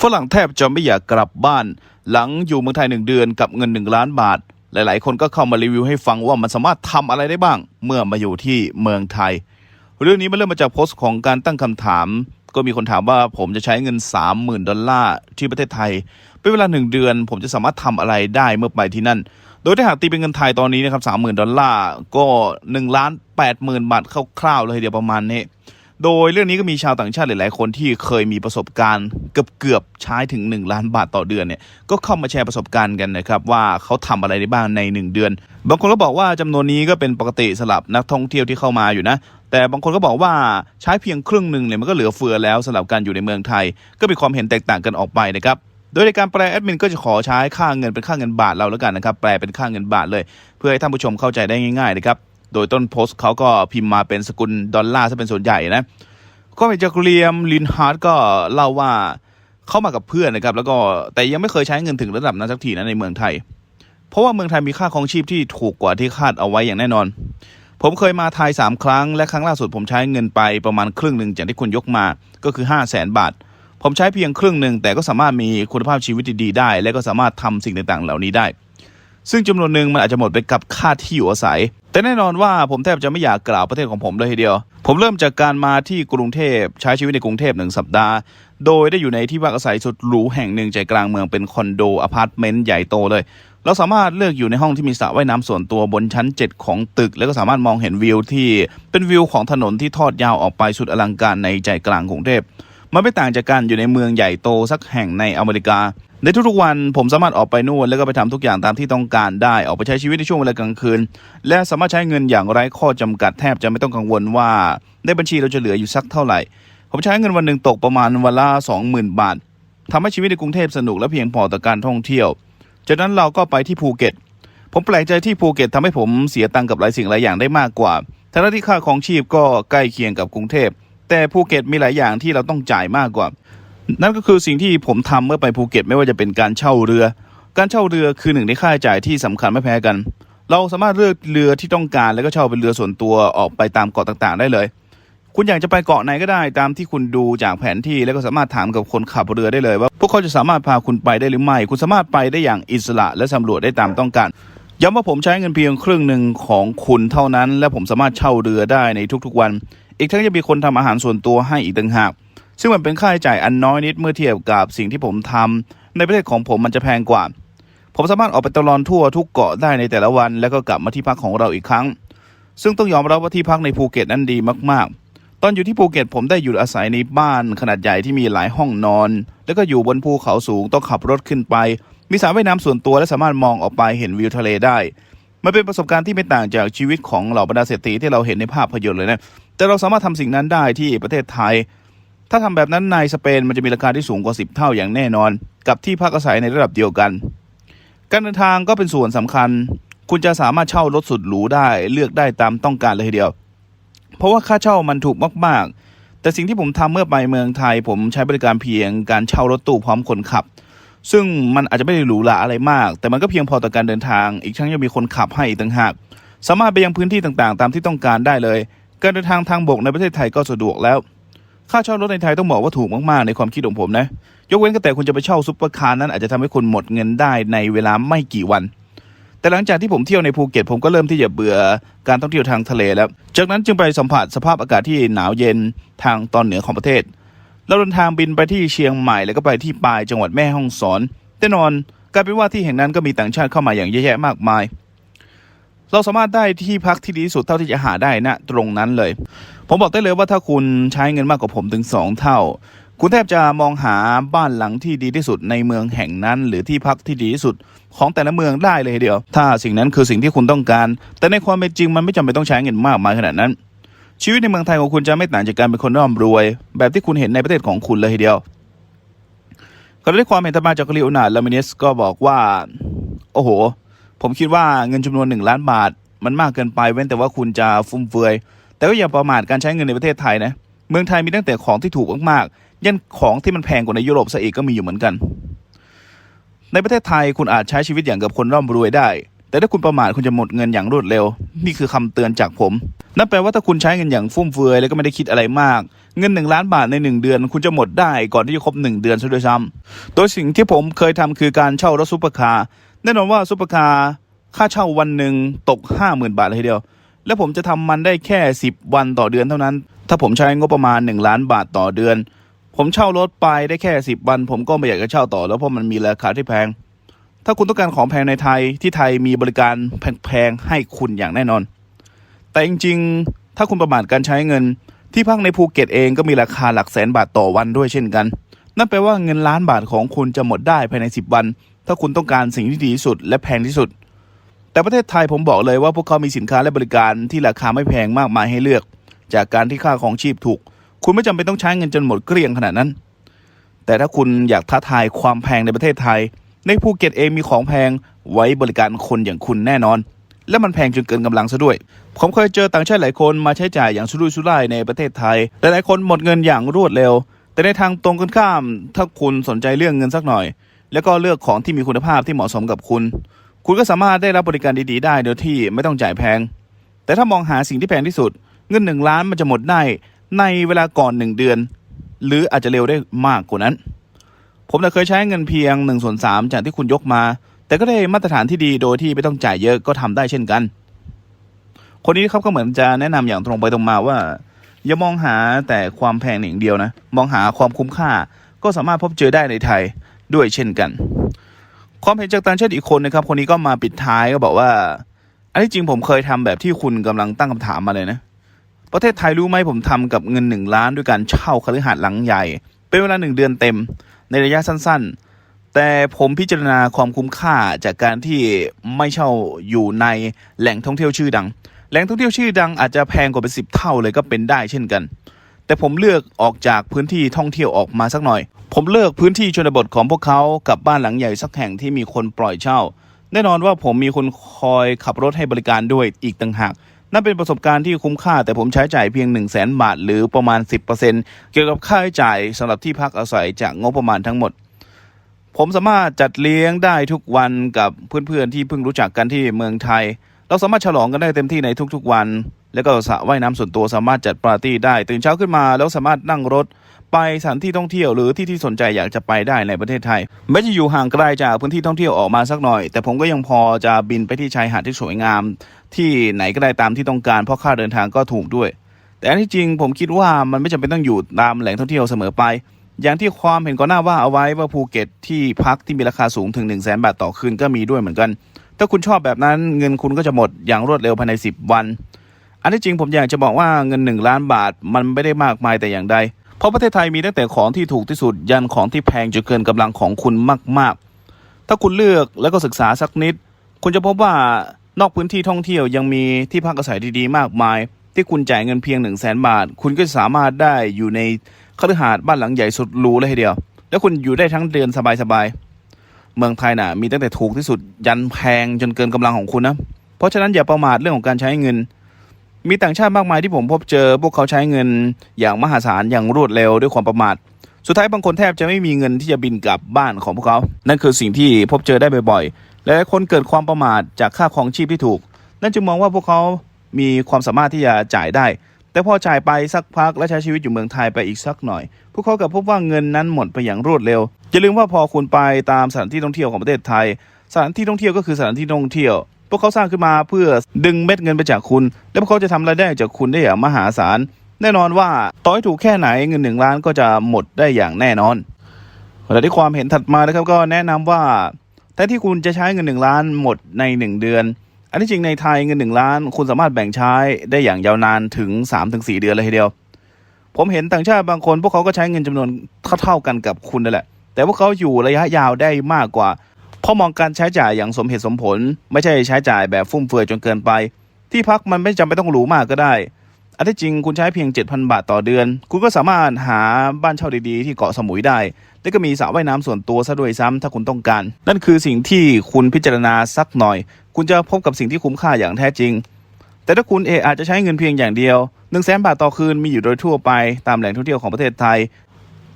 ฝรั่งแทบจะไม่อยากกลับบ้าน หลังอยู่เมืองไทยหนึ่งเดือนกับเงินหนึ่งล้านบาท หลายๆ คนก็เข้ามารีวิวให้ฟังว่ามันสามารถทำอะไรได้บ้าง เมื่อมาอยู่ที่เมืองไทย เรื่องนี้มันเริ่มมาจากโพสต์ของการตั้งคำถาม ก็มีคนถามว่าผมจะใช้เงิน 30,000 ดอลลาร์ที่ประเทศไทย เป็นเวลาหนึ่งเดือน ผมจะสามารถทำอะไรได้เมื่อไปที่นั่น โดยถ้าหากตีเป็นเงินไทยตอนนี้นะครับ30,000ดอลลาร์ก็1ล้าน80,000บาทคร่าวๆเลยเดียวประมาณนี้ โดยเรื่องนี้ก็มีชาวต่างชาติหลาย ๆ คนที่เคยมีประสบการณ์เกือบเกือบๆใช้ถึง 1 ล้านบาทต่อเดือนเนี่ยก็เข้ามาแชร์ประสบการณ์กันนะครับว่าเขาทำอะไรได้บ้างใน 1 เดือน บางคนก็บอกว่าจำนวนนี้ก็เป็นปกติสำหรับนักท่องเที่ยวที่เข้ามาอยู่นะแต่บางคนก็บอกว่าใช้เพียงครึ่งหนึ่งเนี่ยมันก็เหลือเฟือแล้วสำหรับการอยู่ในเมืองไทย ก็มีความเห็นแตกต่างกันออกไปนะครับโดยในการแปลแอดมินก็จะขอใช้ค่าเงินเป็นค่าเงินบาทเราแล้วกันนะครับแปลเป็นค่าเงินบาทเลย เพื่อให้ท่านผู้ชมเข้าใจได้ง่ายๆนะครับ โดยต้นโพสต์เขาก็พิมพ์มาเป็นสกุลดอลลาร์ซะเป็นส่วนใหญ่นะ ก็เป็นจากเรียมลินฮาร์ดก็เล่าว่าเข้ามากับเพื่อนนะครับ แล้วก็แต่ยังไม่เคยใช้เงินถึงระดับนั้นสักทีนะในเมืองไทย เพราะว่าเมืองไทยมีค่าครองชีพที่ถูกกว่าที่คาดเอาไว้อย่างแน่นอน ผมเคยมาไทย3ครั้ง และครั้งล่าสุดผมใช้เงินไปประมาณครึ่งหนึ่งจากที่คุณยกมาก็คือ 5 0 0แสนบาท ผมใช้เพียงครึ่งหนึ่งแต่ก็สามารถมีคุณภาพชีวิตดีๆได้ และก็สามารถทำสิ่งต่างๆ เหล่านี้ได้ ซึ่งจำนวนหนึ่งมันอาจจะหมดไปกับค่าที่อยู่อาศัย แต่แน่นอนว่าผมแทบจะไม่อยากกล่าวประเทศของผมเลยทีเดียว ผมเริ่มจากการมาที่กรุงเทพใช้ชีวิตในกรุงเทพหนึ่งสัปดาห์ โดยได้อยู่ในที่พักอาศัยสุดหรูแห่งหนึ่งใจกลางเมืองเป็นคอนโดอพาร์ตเมนต์ใหญ่โตเลยเราสามารถเลือกอยู่ในห้องที่มีสระว่ายน้ำส่วนตัวบนชั้น 7 ของตึก แล้วก็สามารถมองเห็นวิวที่เป็นวิวของถนนที่ทอดยาวออกไปสุดอลังการในใจกลางกรุงเทพ มันไม่ต่างจากการอยู่ในเมืองใหญ่โตสักแห่งในอเมริกา ในทุกๆวันผมสามารถออกไปนู่นแล้วก็ไปทำทุกอย่างตามที่ต้องการได้ ออกไปใช้ชีวิตในช่วงเวลากลางคืน และสามารถใช้เงินอย่างไร้ข้อจำกัดแทบจะไม่ต้องกังวลว่าในบัญชีเราจะเหลืออยู่สักเท่าไหร่ ผมใช้เงินวันหนึ่งตกประมาณวันละ20,000 บาททำให้ชีวิตในกรุงเทพสนุกและเพียงพอต่อการท่องเที่ยว จากนั้นเราก็ไปที่ภูเก็ต ผมแปลกใจที่ภูเก็ตทำให้ผมเสียตังค์กับหลายสิ่งหลายอย่างได้มากกว่าทั้งที่ค่าของชีพก็ใกล้เคียงกับกรุงเทพ แต่ภูเก็ตมีหลายอย่างที่เราต้องจ่ายมากกว่า นั่นก็คือสิ่งที่ผมทำเมื่อไปภูเก็ตไม่ว่าจะเป็นการเช่าเรือ การเช่าเรือคือหนึ่งในค่าใช้จ่ายที่สำคัญไม่แพ้กัน เราสามารถเลือกเรือที่ต้องการแล้วก็เช่าเป็นเรือส่วนตัวออกไปตามเกาะต่างๆ ได้เลย คุณอยากจะไปเกาะไหนก็ได้ตามที่คุณดูจากแผนที่แล้วก็สามารถถามกับคนขับเรือได้เลย ว่าพวกเขาจะสามารถพาคุณไปได้หรือไม่ คุณสามารถไปได้อย่างอิสระและสำรวจได้ตามต้องการ ย้ำว่าผมใช้เงินเพียงครึ่งหนึ่งของคุณเท่านั้น และผมสามารถเช่าเรือได้ในทุกๆวัน อีกทั้งยังมีคนทำอาหารส่วนตัวให้อีกต่างหากซึ่งมันเป็นค่าใช้จ่ายอันน้อยนิดเมื่อเทียบกับสิ่งที่ผมทำในประเทศของผมมันจะแพงกว่า ผมสามารถออกไปตลอดทั่วทุกเกาะได้ในแต่ละวัน แล้วก็กลับมาที่พักของเราอีกครั้ง ซึ่งต้องยอมรับว่าที่พักในภูเก็ตนั้นดีมากๆ ตอนอยู่ที่ภูเก็ตผมได้อยู่อาศัยในบ้านขนาดใหญ่ที่มีหลายห้องนอน แล้วก็อยู่บนภูเขาสูงต้องขับรถขึ้นไป มีสระว่ายน้ำส่วนตัวและสามารถมองออกไปเห็นวิวทะเลได้ มันเป็นประสบการณ์ที่ไม่ต่างจากชีวิตของเหล่าบรรดาเศรษฐีที่เราเห็นในภาพยนตร์เลยนะ แต่เราสามารถทำสิ่งนั้นได้ที่ประเทศไทย ถ้าทำแบบนั้นในสเปนมันจะมีราคาที่สูงกว่า 10 เท่าอย่างแน่นอน กับที่พักอาศัยในระดับเดียวกัน การเดินทางก็เป็นส่วนสำคัญ คุณจะสามารถเช่ารถสุดหรูได้เลือกได้ตามต้องการเลยทีเดียว เพราะว่าค่าเช่ามันถูกมากๆ แต่สิ่งที่ผมทำเมื่อไปเมืองไทย ผมใช้บริการเพียงการเช่ารถตู้พร้อมคนขับ ซึ่งมันอาจจะไม่ได้หรูหราอะไรมาก แต่มันก็เพียงพอต่อการเดินทาง อีกทั้งยังมีคนขับให้อีกต่างหาก สามารถไปยังพื้นที่ต่างๆ ตามที่ต้องการได้เลย การเดินทางทางบกในประเทศไทยก็สะดวกแล้วค่าเช่ารถในไทยต้องบอกว่าถูกมาก ๆ ในความคิดของผมนะ ยกเว้นก็แต่คุณจะไปเช่าซุปเปอร์คาร์นั้นอาจจะทำให้คุณหมดเงินได้ในเวลาไม่กี่วัน แต่หลังจากที่ผมเที่ยวในภูเก็ตผมก็เริ่มที่จะเบื่อการท่องเที่ยวทางทะเลแล้ว จากนั้นจึงไปสัมผัสสภาพอากาศที่หนาวเย็นทางตอนเหนือของประเทศ เราเดินทางบินไปที่เชียงใหม่แล้วก็ไปที่ปายจังหวัดแม่ฮ่องสอนแน่นอนกลายเป็นว่าที่แห่งนั้นก็มีต่างชาติเข้ามาอย่างเยอะแยะมากมาย เราสามารถได้ที่พักที่ดีที่สุดเท่าที่จะหาได้ณตรงนั้นเลย ผมบอกได้เลยว่าถ้าคุณใช้เงินมากกว่าผมถึงสองเท่า คุณแทบจะมองหาบ้านหลังที่ดีที่สุดในเมืองแห่งนั้น หรือที่พักที่ดีที่สุดของแต่ละเมืองได้เลยทีเดียว ถ้าสิ่งนั้นคือสิ่งที่คุณต้องการ แต่ในความเป็นจริงมันไม่จำเป็นต้องใช้เงินมากมายขนาดนั้น ชีวิตในเมืองไทยของคุณจะไม่ต่างจากการเป็นคนร่ำรวย แบบที่คุณเห็นในประเทศของคุณเลยทีเดียวก็ได้ความเห็นธรรมาจากลีโอนาร์ดลามิเนสก็บอกว่า โอ้โห ผมคิดว่าเงินจำนวนหนึ่งล้านบาท มันมากเกินไปเว้นแต่ว่าคุณจะฟุ่มเฟือย แต่ก็อย่าประมาทการใช้เงินในประเทศไทยนะ เมืองไทยมีตั้งแต่ของที่ถูกมาก ยันของที่มันแพงกว่าในยุโรปซะอีกก็มีอยู่เหมือนกัน ในประเทศไทยคุณอาจใช้ชีวิตอย่างกับคนร่ำรวยได้ แต่ถ้าคุณประมาทคุณจะหมดเงินอย่างรวดเร็ว นี่คือคำเตือนจากผม นั่นแปลว่าถ้าคุณใช้เงินอย่างฟุ่มเฟือยแล้วก็ไม่ได้คิดอะไรมาก เงินหนึ่งล้านบาทในหนึ่งเดือน คุณจะหมดได้ก่อนที่จะครบหนึ่งเดือนซะด้วยซ้ำโดยสิ่งที่ผมเคยทำคือการเช่ารถซุปเปอร์คาร์แน่นอนว่าซุปเปอร์คาร์ค่าเช่าวันหนึ่งตกห้าหมื่นบาทเลยทีเดียว และผมจะทำมันได้แค่สิบวันต่อเดือนเท่านั้น ถ้าผมใช้งบประมาณหนึ่งล้านบาทต่อเดือน ผมเช่ารถไปได้แค่สิบวัน ผมก็ไม่อยากจะเช่าต่อแล้วเพราะมันมีราคาที่แพง ถ้าคุณต้องการของแพงในไทยที่ไทยมีบริการแพงๆให้คุณอย่างแน่นอน แต่จริงๆ ถ้าคุณประมาทการใช้เงิน ที่พักในภูเก็ตเองก็มีราคาหลักแสนบาทต่อวันด้วยเช่นกัน นั่นแปลว่าเงินล้านบาทของคุณจะหมดได้ภายใน 10 วัน ถ้าคุณต้องการสิ่งที่ดีที่สุดและแพงที่สุด แต่ประเทศไทยผมบอกเลยว่าพวกเขามีสินค้าและบริการที่ราคาไม่แพงมากมายให้เลือก จากการที่ค่าของชีพถูก คุณไม่จำเป็นต้องใช้เงินจนหมดเกลี้ยงขนาดนั้น แต่ถ้าคุณอยากท้าทายความแพงในประเทศไทย ในภูเก็ตเองมีของแพงไว้บริการคนอย่างคุณแน่นอน และมันแพงจนเกินกำลังซะด้วย ผมเคยเจอต่างชาติหลายคนมาใช้จ่ายอย่างสุรุ่ยสุร่ายในประเทศไทยหลายๆคนหมดเงินอย่างรวดเร็ว แต่ในทางตรงกันข้าม ถ้าคุณสนใจเรื่องเงินสักหน่อย แล้วก็เลือกของที่มีคุณภาพที่เหมาะสมกับคุณ คุณก็สามารถได้รับบริการดีๆ ได้โดยที่ไม่ต้องจ่ายแพง แต่ถ้ามองหาสิ่งที่แพงที่สุด เงินหนึ่งล้านมันจะหมดได้ ในเวลาก่อนหนึ่งเดือน หรืออาจจะเร็วได้มากกว่านั้น ผมน่เคยใช้เงินเพียง1นส่วนสจากที่คุณยกมา แต่ก็ได้มาตรฐานที่ดีโดยที่ไม่ต้องจ่ายเยอะก็ทำได้เช่นกัน คนนี้ครับก็เหมือนจะแนะนำอย่างตรงไปตรงมาว่า อย่ามองหาแต่ความแพงอย่างเดียวนะ มองหาความคุ้มค่าก็สามารถพบเจอได้ในไทยด้วยเช่นกัน ความเห็นจากต่างชาติอีกคนนะครับ คนนี้ก็มาปิดท้ายก็บอกว่า อันที่จริงผมเคยทำแบบที่คุณกำลังตั้งคำถามมาเลยนะ ประเทศไทยรู้ไหมผมทำกับเงินหนึ่งล้านด้วยการเช่าคฤหาสน์หลังใหญ่ เป็นเวลาหนึ่งเดือนเต็ม ในระยะสั้นๆ แต่ผมพิจารณาความคุ้มค่าจากการที่ไม่เช่าอยู่ในแหล่งท่องเที่ยวชื่อดัง แหล่งท่องเที่ยวชื่อดังอาจจะแพงกว่าเป็นสิบเท่าเลยก็เป็นได้เช่นกัน แต่ผมเลือกออกจากพื้นที่ท่องเที่ยวออกมาสักหน่อย ผมเลือกพื้นที่ชนบทของพวกเขากับบ้านหลังใหญ่สักแห่งที่มีคนปล่อยเช่า แน่นอนว่าผมมีคนคอยขับรถให้บริการด้วยอีกต่างหาก นั่นเป็นประสบการณ์ที่คุ้มค่า แต่ผมใช้จ่ายเพียง 1 0 0 0 0แสนบาท หรือประมาณ 10%เกี่ยวกับค่าใช้จ่ายสำหรับที่พักอาศัยจากงบประมาณทั้งหมด ผมสามารถจัดเลี้ยงได้ทุกวันกับเพื่อนๆที่เพิ่งรู้จักกันที่เมืองไทย เราสามารถฉลองกันได้เต็มที่ในทุกๆวัน แล้วก็สระว่ายน้ำส่วนตัวสามารถจัดปาร์ตี้ได้ ตื่นเช้าขึ้นมาแล้วสามารถนั่งรถ ไปสถานที่ท่องเที่ยวหรือที่ที่สนใจอยากจะไปได้ในประเทศไทยแม้จะอยู่ห่างไกลจากพื้นที่ท่องเที่ยวออกมาสักหน่อย แต่ผมก็ยังพอจะบินไปที่ชายหาดที่สวยงาม ที่ไหนก็ได้ตามที่ต้องการเพราะค่าเดินทางก็ถูกด้วย แต่ที่จริงผมคิดว่ามันไม่จำเป็นต้องอยู่ตามแหล่งท่องเที่ยวเสมอไป อย่างที่ความเห็นก่อนหน้าว่าเอาไว้ว่าภูเก็ตที่พักที่มีราคาสูงถึง 1 0 0 0 0แบาทต่อคืนก็มีด้วยเหมือนกัน ถ้าคุณชอบแบบนั้นเงินคุณก็จะหมดอย่างรวดเร็วภายใน 10 วัน อันที่จริงผมอยากจะบอกว่าเงิน 1 ล้านบาทมันไม่ได้มากมายแต่อย่างใด เพราะประเทศไทยมีตั้งแต่ของที่ถูกที่สุดยันของที่แพงจนเกินกำลังของคุณมาก ๆ ถ้าคุณเลือกแล้วก็ศึกษาสักนิด คุณจะพบว่านอกพื้นที่ท่องเที่ยวยังมีที่พักอาศัยดีๆ มากมาย ที่คุณจ่ายเงินเพียง 1 0 0 0 0แสนบาท คุณก็สามารถได้อยู่ในคฤหาสน์บ้านหลังใหญ่สุดหรูเลยทีเดียว แล้วคุณอยู่ได้ทั้งเดือนสบายๆเมืองไทยน่ะมีตั้งแต่ถูกที่สุดยันแพงจนเกินกำลังของคุณนะเพราะฉะนั้นอย่าประมาทเรื่องของการใช้เงิน มีต่างชาติมากมายที่ผมพบเจอ พวกเขาใช้เงินอย่างมหาศาลอย่างรวดเร็วด้วยความประมาทสุดท้ายบางคนแทบจะไม่มีเงินที่จะบินกลับบ้านของพวกเขา นั่นคือสิ่งที่พบเจอได้บ่อยๆ และคนเกิดความประมาทจากค่าของชีพที่ถูก นั่นจึงมองว่าพวกเขามีความสามารถที่จะจ่ายได้ แต่พอจ่ายไปสักพักและใช้ชีวิตอยู่เมืองไทยไปอีกสักหน่อย พวกเขากลับพบว่าเงินนั้นหมดไปอย่างรวดเร็ว อย่าลืมว่าพอคุณไปตามสถานที่ท่องเที่ยวของประเทศไทย สถานที่ท่องเที่ยวก็คือสถานที่ท่องเที่ยว พวกเขาสร้างขึ้นมาเพื่อดึงเม็ดเงินไปจากคุณ และพวกเขาจะทำรายได้จากคุณได้อย่างมหาศาล แน่นอนว่าต่อให้ถูกแค่ไหนเงินหนึ่งล้านก็จะหมดได้อย่างแน่นอนและที่ความเห็นถัดมานะครับก็แนะนำว่าแทนที่คุณจะใช้เงินหนึ่งล้านหมดในหนึ่งเดือน อันที่จริงในไทยเงินหนึ่งล้าน คุณสามารถแบ่งใช้ได้อย่างยาวนานถึง 3-4ถึงเดือนเลยทีเดียว ผมเห็นต่างชาติบางคน พวกเขาก็ใช้เงินจำนวนเท่าๆกันกับคุณนั่นแหละ แต่พวกเขาอยู่ระยะยาวได้มากกว่า พราะมองการใช้จ่ายอย่างสมเหตุสมผล ไม่ใช่ใช้จ่ายแบบฟุ่มเฟือยจนเกินไป ที่พักมันไม่จำเป็นต้องหรูมากก็ได้อันที่จริงคุณใช้เพียง 7,000 บาทต่อเดือน คุณก็สามารถหาบ้านเช่าดีๆ ที่เกาะสมุยได้ และก็มีสระว่ายน้ำส่วนตัวซะด้วยซ้ำถ้าคุณต้องการ นั่นคือสิ่งที่คุณพิจารณาสักหน่อย คุณจะพบกับสิ่งที่คุ้มค่าอย่างแท้จริง แต่ถ้าคุณเออาจจะใช้เงินเพียงอย่างเดียว1นึ่งแสนบาทต่อคืนมีอยู่โดยทั่วไปตามแหล่งท่องเที่ยวของประเทศไทย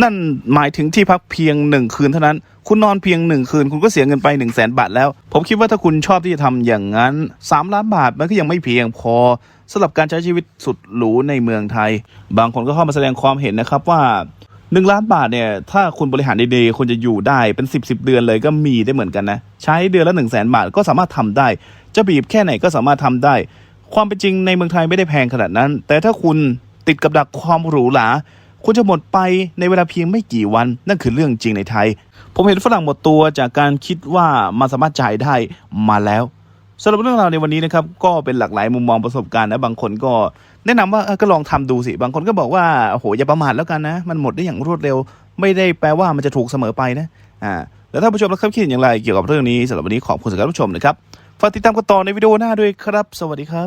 นั่นหมายถึงที่พักเพียงหนึ่งคืนเท่านั้น คุณนอนเพียงหนึ่งคืน คุณก็เสียเงินไป1นึ่งแสนบาทแล้ว ผมคิดว่าถ้าคุณชอบที่จะทำอย่างนั้น 3 ล้านบาทมันก็ยังไม่เพียงพอสำหรับการใช้ชีวิตสุดหรูในเมืองไทย บางคนก็เข้ามาแสดงความเห็นนะครับว่า 1 ล้านบาทเนี่ย ถ้าคุณบริหารดีๆคุณจะอยู่ได้เป็น 10บสเดือนเลยก็มีได้เหมือนกันนะ ใช้เดือนละ1 0 0 0 0แสนบาทก็สามารถทำได้ จะบีบแค่ไหนก็สามารถทำได้ ความเป็นจริงในเมืองไทยไม่ได้แพงขนาดนั้น แต่ถ้าคุณติดกับดักความหรูหรา คุณจะหมดไปในเวลาเพียงไม่กี่วัน นั่นคือเรื่องจริงในไทย ผมเห็นฝรั่งหมดตัวจากการคิดว่ามันสามารถจ่ายได้มาแล้วสำหรับเรื่องราวในวันนี้นะครับก็เป็นหลากหลายมุมมองประสบการณ์นะบางคนก็ แนะนำว่าก็ลองทำดูสิบางคนก็บอกว่าโอ้โหอย่าประมาทแล้วกันนะ มันหมดได้อย่างรวดเร็ว ไม่ได้แปลว่ามันจะถูกเสมอไปนะอ่าแล้วถ้านผู้ชมนะครับคิดอย่างไรเกี่ยวกับเรื่องนี้สำหรับวันนี้ขอบคุณสำหรับผู้ชมนะครับฝากติดตามกันต่อในวิดีโอหน้าด้วยครับ สวัสดีครับ